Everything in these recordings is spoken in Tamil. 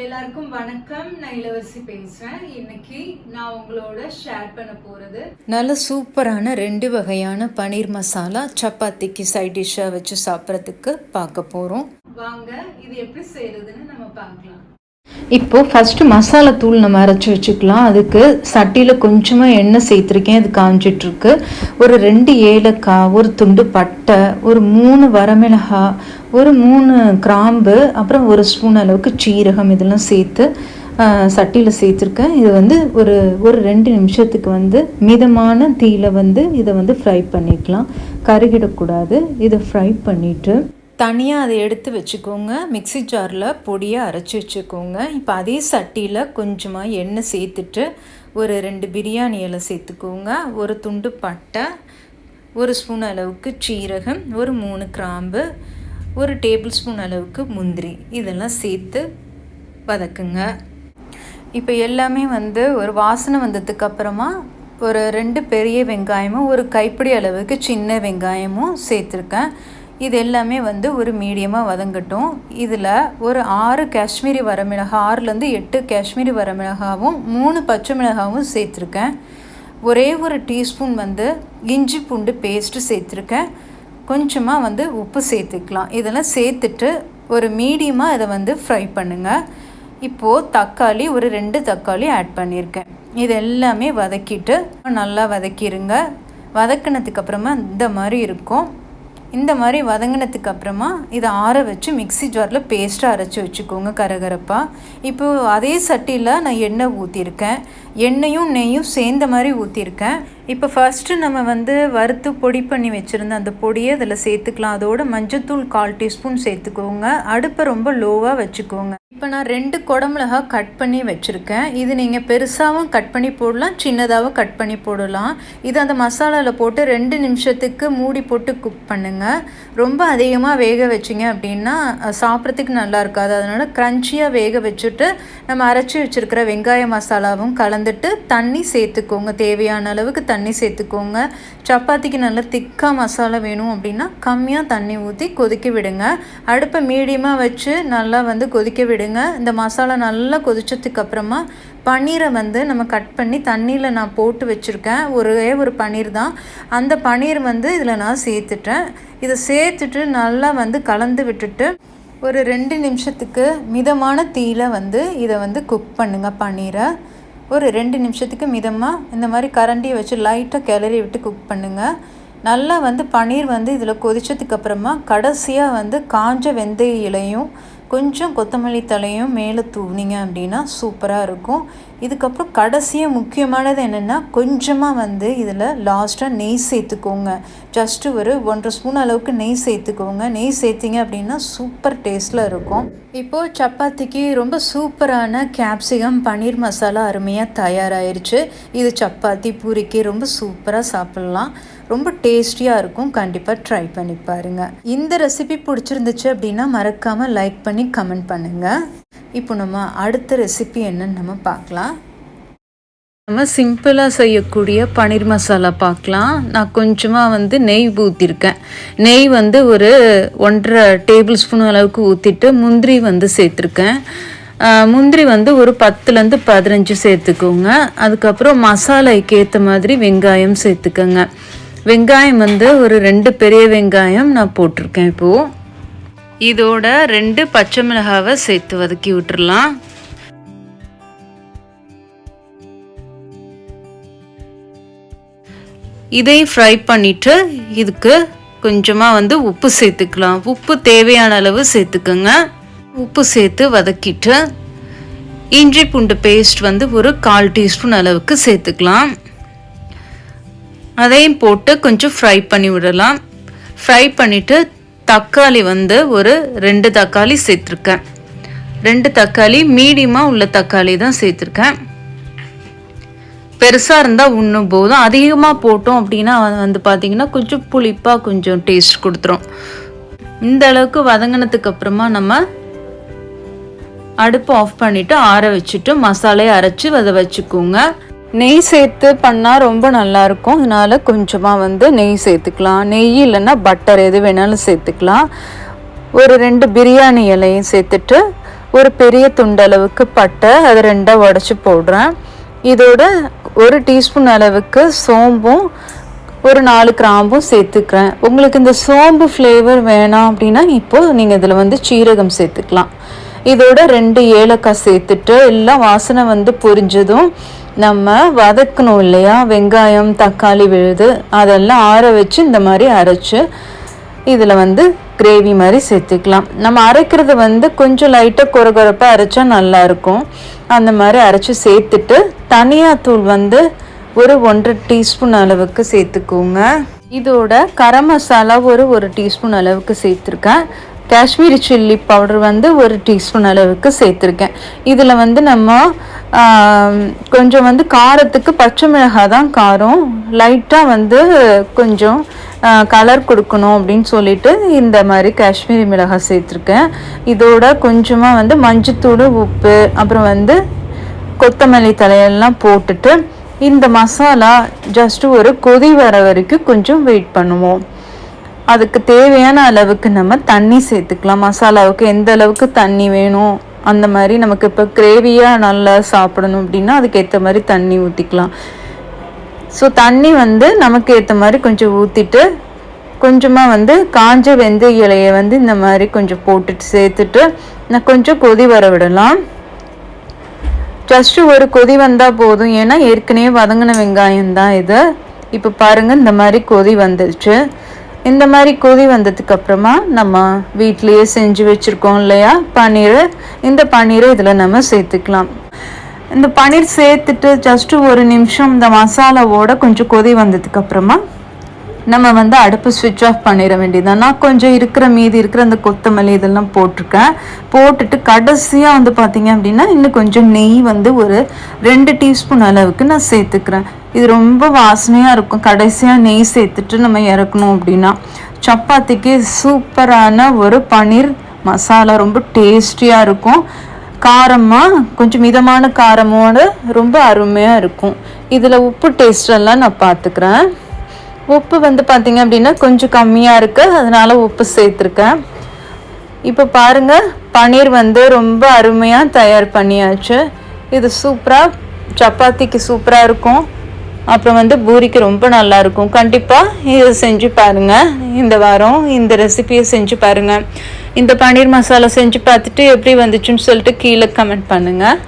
எல்லாருக்கும் வணக்கம். நான் இளவரசி பேசுறேன். இன்னைக்கு நான் உங்களோட ஷேர் பண்ண போறது நல்ல சூப்பரான ரெண்டு வகையான பன்னீர் மசாலா சப்பாத்திக்கு சைட் டிஷ்ஷாக வச்சு சாப்பிட்றதுக்கு பார்க்க போகிறோம் வாங்க இது எப்படி செய்யறதுன்னு நம்ம பார்க்கலாம். இப்போது ஃபஸ்ட்டு மசாலா தூள் நம்ம அரைச்சி வச்சுக்கலாம். அதுக்கு சட்டியில் கொஞ்சமாக எண்ணெய் சேர்த்துருக்கேன். அது காஞ்சிட்ருக்கு. ஒரு ரெண்டு ஏலக்காய் ஒரு துண்டு பட்டை ஒரு மூணு வரமிளகாய் ஒரு மூணு கிராம்பு அப்புறம் ஒரு ஸ்பூன் அளவுக்கு சீரகம் இதெல்லாம் சேர்த்து சட்டியில் சேர்த்துருக்கேன். இது வந்து ஒரு ஒரு ரெண்டு நிமிஷத்துக்கு வந்து மிதமான தீயில் வந்து இதை வந்து ஃப்ரை பண்ணிக்கலாம். கருகிடக்கூடாது. இதை ஃப்ரை பண்ணிவிட்டு தனியாக அதை எடுத்து வச்சுக்கோங்க. மிக்ஸி ஜாரில் பொடியாக அரைச்சி வச்சுக்கோங்க. இப்போ அதே சட்டியில் கொஞ்சமாக எண்ணெய் சேர்த்துட்டு ஒரு ரெண்டு பிரியாணி இலை சேர்த்துக்கோங்க. ஒரு துண்டு பட்டை ஒரு ஸ்பூன் அளவுக்கு சீரகம் ஒரு மூணு கிராம்பு ஒரு டேபிள் ஸ்பூன் அளவுக்கு முந்திரி. இதெல்லாம் சேர்த்து வதக்குங்க. இப்போ எல்லாமே வந்து ஒரு வாசனை வந்ததுக்கு அப்புறமா ஒரு ரெண்டு பெரிய வெங்காயமும் ஒரு கைப்பிடி அளவுக்கு சின்ன வெங்காயமும் சேர்த்துருக்கேன். இது எல்லாமே வந்து ஒரு மீடியமாக வதங்கட்டும். இதில் ஒரு ஆறு காஷ்மீரி வரமிளகா ஆறுலேருந்து எட்டு காஷ்மீரி வரமிளகாவும் மூணு பச்சை மிளகாவும் சேர்த்துருக்கேன். ஒரே ஒரு டீஸ்பூன் வந்து இஞ்சி பூண்டு பேஸ்ட்டு சேர்த்துருக்கேன். கொஞ்சமாக வந்து உப்பு சேர்த்துக்கலாம். இதெல்லாம் சேர்த்துட்டு ஒரு மீடியமாக இதை வந்து ஃப்ரை பண்ணுங்கள் இப்போது தக்காளி ஒரு ரெண்டு தக்காளி ஆட் பண்ணியிருக்கேன். இது எல்லாமே வதக்கிட்டு நல்லா வதக்கிடுங்க வதக்கினதுக்கு அப்புறமா இந்த மாதிரி இருக்கும். இந்த மாதிரி வதங்கினதுக்கு அப்புறமா இதை ஆற வச்சு மிக்ஸி ஜாரில் பேஸ்ட்டாக அரைச்சி வச்சுக்கோங்க கரகரப்பாக இப்போது அதே சட்டியில் நான் எண்ணெய் ஊற்றிருக்கேன் எண்ணெயும் நெய்யும் சேர்ந்த மாதிரி ஊற்றிருக்கேன் இப்போ ஃபஸ்ட்டு நம்ம வந்து வறுத்து பொடி பண்ணி வச்சுருந்த அந்த பொடியை அதில் சேர்த்துக்கலாம். அதோட மஞ்சத்தூள் கால் டீஸ்பூன் சேர்த்துக்கோங்க. அடுப்பை ரொம்ப லோவாக வச்சுக்கோங்க. இப்போ நான் ரெண்டு குடமிளகா கட் பண்ணி வச்சுருக்கேன். இது நீங்கள் பெருசாகவும் கட் பண்ணி போடலாம் சின்னதாகவும் கட் பண்ணி போடலாம். இது அந்த மசாலாவில் போட்டு ரெண்டு நிமிஷத்துக்கு மூடி போட்டு குக் பண்ணுங்கள் ரொம்ப அதிகமாக வேக வச்சிங்க அப்படின்னா சாப்பிட்றதுக்கு நல்லா இருக்காது. அதனால் க்ரன்ச்சியாக வேக வச்சுட்டு நம்ம அரைச்சி வச்சுருக்கிற வெங்காய மசாலாவும் கலந்துட்டு தண்ணி சேர்த்துக்கோங்க. தேவையான அளவுக்கு தண்ணி சேர்த்துக்கோங்க. சப்பாத்திக்கு நல்லா திக்காக மசாலா வேணும் அப்படின்னா கம்மியாக தண்ணி ஊற்றி கொதிக்க விடுங்க. அடுப்பை மீடியமாக வச்சு நல்லா வந்து கொதிக்க விடுங்க. இந்த மசாலா நல்லா கொதிச்சதுக்கு அப்புறமா பன்னீரை வந்து நம்ம கட் பண்ணி தண்ணியில் நான் போட்டு வச்சுருக்கேன். ஒரே ஒரு பன்னீர் தான். அந்த பன்னீர் வந்து இதில் நான் சேர்த்துட்டேன். இதை சேர்த்துட்டு நல்லா வந்து கலந்து விட்டுட்டு ஒரு ரெண்டு நிமிஷத்துக்கு மிதமான தீயில் வந்து இதை வந்து குக் பண்ணுங்கள் பன்னீரை. ஒரு ரெண்டு நிமிஷத்துக்கு மிதமாக இந்த மாதிரி கரண்டியை வச்சு லைட்டாக கிளறி விட்டு குக் பண்ணுங்கள் நல்லா வந்து பன்னீர் வந்து இதில் கொதிச்சதுக்கப்புறமா கடைசியாக வந்து காஞ்ச வெந்தய இலையும் கொஞ்சம் கொத்தமல்லி தலையும் மேலே தூவினீங்க அப்படின்னா சூப்பராக இருக்கும். இதுக்கப்புறம் கடைசியாக முக்கியமானது என்னென்னா கொஞ்சமாக வந்து இதில் லாஸ்ட்டாக நெய் சேர்த்துக்கோங்க. ஜஸ்ட்டு ஒரு ஒன்றரை ஸ்பூன் அளவுக்கு நெய் சேர்த்துக்கோங்க. நெய் சேர்த்திங்க அப்படின்னா சூப்பர் டேஸ்ட்டில் இருக்கும். இப்போது சப்பாத்திக்கு ரொம்ப சூப்பரான கேப்சிகம் பன்னீர் மசாலா அருமையாக தயாராகிருச்சு இது சப்பாத்தி பூரிக்கு ரொம்ப சூப்பராக சாப்பிட்லாம். ரொம்ப டேஸ்டியாக இருக்கும். கண்டிப்பாக ட்ரை பண்ணி பாருங்கள் இந்த ரெசிபி பிடிச்சிருந்துச்சு அப்படின்னா மறக்காமல் லைக் பண்ணி கமெண்ட் பண்ணுங்கள் இப்போ நம்ம அடுத்த ரெசிபி என்னன்னு நம்ம பார்க்கலாம். நம்ம சிம்பிளாக செய்யக்கூடிய பன்னீர் மசாலா பார்க்கலாம். நான் கொஞ்சமாக வந்து நெய் ஊற்றிருக்கேன் நெய் வந்து ஒரு ஒன்றரை டேபிள் ஸ்பூன் அளவுக்கு ஊற்றிட்டு முந்திரி வந்து சேர்த்துருக்கேன். முந்திரி வந்து ஒரு பத்துலேருந்து பதினஞ்சு சேர்த்துக்கோங்க. அதுக்கப்புறம் மசாலைக்கு ஏற்ற மாதிரி வெங்காயம் சேர்த்துக்கோங்க. வெங்காயம் வந்து ஒரு ரெண்டு பெரிய வெங்காயம் நான் போட்டிருக்கேன் இப்போது இதோட ரெண்டு பச்சை மிளகாவை சேர்த்து வதக்கி விட்டுறலாம். இதையும் ஃப்ரை பண்ணிவிட்டு இதுக்கு கொஞ்சமாக வந்து உப்பு சேர்த்துக்கலாம். உப்பு தேவையான அளவு சேர்த்துக்கோங்க. உப்பு சேர்த்து வதக்கிட்டு இஞ்சி பூண்டு பேஸ்ட் வந்து ஒரு கால் டீஸ்பூன் அளவுக்கு சேர்த்துக்கலாம். அதையும் போட்டு கொஞ்சம் ஃப்ரை பண்ணி விடலாம். ஃப்ரை பண்ணிவிட்டு தக்காளி வந்து ஒரு ரெண்டு தக்காளி சேர்த்துருக்கேன். ரெண்டு தக்காளி மீடியமாக உள்ள தக்காளி தான் சேர்த்துருக்கேன். பெருசாக இருந்தால் உண்ணும் போதும். அதிகமாக போட்டோம் அப்படின்னா வந்து பார்த்திங்கன்னா கொஞ்சம் புளிப்பாக கொஞ்சம் டேஸ்ட் கொடுத்துரும். இந்த அளவுக்கு வதங்கினதுக்கு அப்புறமா நம்ம அடுப்பு ஆஃப் பண்ணிவிட்டு ஆற வச்சுட்டு மசாலையை அரைச்சி அதை வச்சுக்கோங்க. நெய் சேர்த்து பண்ணால் ரொம்ப நல்லாயிருக்கும் அதனால கொஞ்சமாக வந்து நெய் சேர்த்துக்கலாம். நெய் இல்லைன்னா பட்டர் எது வேணாலும் சேர்த்துக்கலாம். ஒரு ரெண்டு பிரியாணி இலையும் சேர்த்துட்டு ஒரு பெரிய துண்டளவுக்கு பட்டை அதை ரெண்டாக உடச்சி போடுறேன். இதோட ஒரு டீஸ்பூன் அளவுக்கு சோம்பும் ஒரு நாலு கிராம்பும் சேர்த்துக்கிறேன். உங்களுக்கு இந்த சோம்பு ஃப்ளேவர் வேணாம் அப்படின்னா இப்போது நீங்கள் இதில் வந்து சீரகம் சேர்த்துக்கலாம். இதோட ரெண்டு ஏலக்காய் சேர்த்துட்டு எல்லாம் வாசனை வந்து பொரிஞ்சதும் நம்ம வதக்கணும் இல்லையா? வெங்காயம் தக்காளி விழுது அதெல்லாம் ஆற வச்சு இந்த மாதிரி அரைச்சு இதில் வந்து கிரேவி மாதிரி சேர்த்துக்கலாம். நம்ம அரைக்கிறது வந்து கொஞ்சம் லைட்டாக குறகுறப்பாக அரைச்சா நல்லாயிருக்கும் அந்த மாதிரி அரைச்சி சேர்த்துட்டு தனியாத்தூள் வந்து ஒரு ஒன்றரை டீஸ்பூன் அளவுக்கு சேர்த்துக்கோங்க. இதோட கரம் மசாலா ஒரு ஒரு டீஸ்பூன் அளவுக்கு சேர்த்துருக்கேன். காஷ்மீரி சில்லி பவுடர் வந்து ஒரு டீஸ்பூன் அளவுக்கு சேர்த்துருக்கேன். இதில் வந்து நம்ம கொஞ்சம் வந்து காரத்துக்கு பச்சை மிளகாய் தான் காரம். லைட்டாக வந்து கொஞ்சம் கலர் கொடுக்கணும் அப்படின்னு சொல்லிட்டு இந்த மாதிரி காஷ்மீரி மிளகாய் சேர்த்துருக்கேன். இதோட கொஞ்சமாக வந்து மஞ்சத்தூள் உப்பு அப்புறம் வந்து கொத்தமல்லி தலையெல்லாம் போட்டுட்டு இந்த மசாலா ஜஸ்ட் ஒரு கொதி வர வரைக்கும் கொஞ்சம் வெயிட் பண்ணுவோம். அதுக்கு தேவையான அளவுக்கு நம்ம தண்ணி சேர்த்துக்கலாம். மசாலாவுக்கு எந்த அளவுக்கு தண்ணி வேணும் அந்த மாதிரி நமக்கு இப்போ கிரேவியாக நல்லா சாப்பிடணும் அப்படின்னா அதுக்கு ஏற்ற மாதிரி தண்ணி ஊற்றிக்கலாம் ஸோ தண்ணி வந்து நமக்கு ஏற்ற மாதிரி கொஞ்சம் ஊற்றிட்டு கொஞ்சமாக வந்து காஞ்ச வெந்த இலையை வந்து இந்த மாதிரி கொஞ்சம் போட்டுட்டு சேர்த்துட்டு நான் கொஞ்சம் கொதி வர விடலாம். ஜஸ்ட்டு ஒரு கொதி வந்தால் போதும். ஏன்னா ஏற்கனவே வதங்கின வெங்காயம் தான் இது. இப்போ பாருங்கள் இந்த மாதிரி கொதி வந்துடுச்சு இந்த மாதிரி கொதி வந்ததுக்கு அப்புறமா நம்ம வீட்லேயே செஞ்சு வச்சுருக்கோம் இல்லையா? பன்னீர். இந்த பன்னீரை இதில் நம்ம சேர்த்துக்கலாம். இந்த பன்னீர் சேர்த்துட்டு ஜஸ்ட்டு ஒரு நிமிஷம் இந்த மசாலாவோட கொஞ்சம் கொதி வந்ததுக்கு அப்புறமா நம்ம வந்து அடுப்பு ஸ்விட்ச் ஆஃப் பண்ணிட வேண்டியதுதான். நான் கொஞ்சம் இருக்கிற மீதி இருக்கிற அந்த கொத்தமல்லி இதெல்லாம் போட்டிருக்கேன். போட்டுட்டு கடைசியாக வந்து பார்த்தீங்க அப்படின்னா இன்னும் கொஞ்சம் நெய் வந்து ஒரு ரெண்டு டீஸ்பூன் அளவுக்கு நான் சேர்த்துக்கிறேன். இது ரொம்ப வாசனையாக இருக்கும். கடைசியாக நெய் சேர்த்துட்டு நம்ம இறக்கணும் அப்படின்னா. சப்பாத்திக்கு சூப்பரான ஒரு பன்னீர் மசாலா ரொம்ப டேஸ்டியாக இருக்கும். காரமாக கொஞ்சம் மிதமான காரமோடு ரொம்ப அருமையாக இருக்கும். இதில் உப்பு டேஸ்டெல்லாம் நான் பார்த்துக்கிறேன். உப்பு வந்து பார்த்திங்க அப்படின்னா கொஞ்சம் கம்மியாக இருக்குது அதனால் உப்பு சேர்த்துருக்கேன். இப்போ பாருங்க பன்னீர் வந்து ரொம்ப அருமையாக தயார் பண்ணியாச்சு. இது சூப்பராக சப்பாத்திக்கு சூப்பராக இருக்கும். அப்புறம் வந்து பூரிக்கு ரொம்ப நல்லா இருக்கும் கண்டிப்பாக இதை செஞ்சு பாருங்கள் இந்த வாரம் இந்த ரெசிபியை செஞ்சு பாருங்கள் இந்த பன்னீர் மசாலா செஞ்சு பார்த்துட்டு எப்படி வந்துச்சுன்னு சொல்லிட்டு கீழே கமெண்ட் பண்ணுங்கள்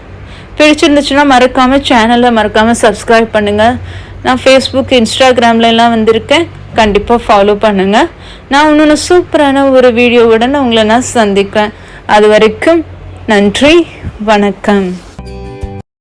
பிடிச்சிருந்துச்சுன்னா மறக்காமல் சேனலில் மறக்காமல் சப்ஸ்கிரைப் பண்ணுங்கள் நான் ஃபேஸ்புக் இன்ஸ்டாகிராம்ல எல்லாம் வந்திருக்கேன். கண்டிப்பாக ஃபாலோ பண்ணுங்கள் நான் இன்னொன்று சூப்பரான ஒரு வீடியோவுடன் உங்களை நான் சந்திக்கிறேன். அது வரைக்கும் நன்றி வணக்கம்.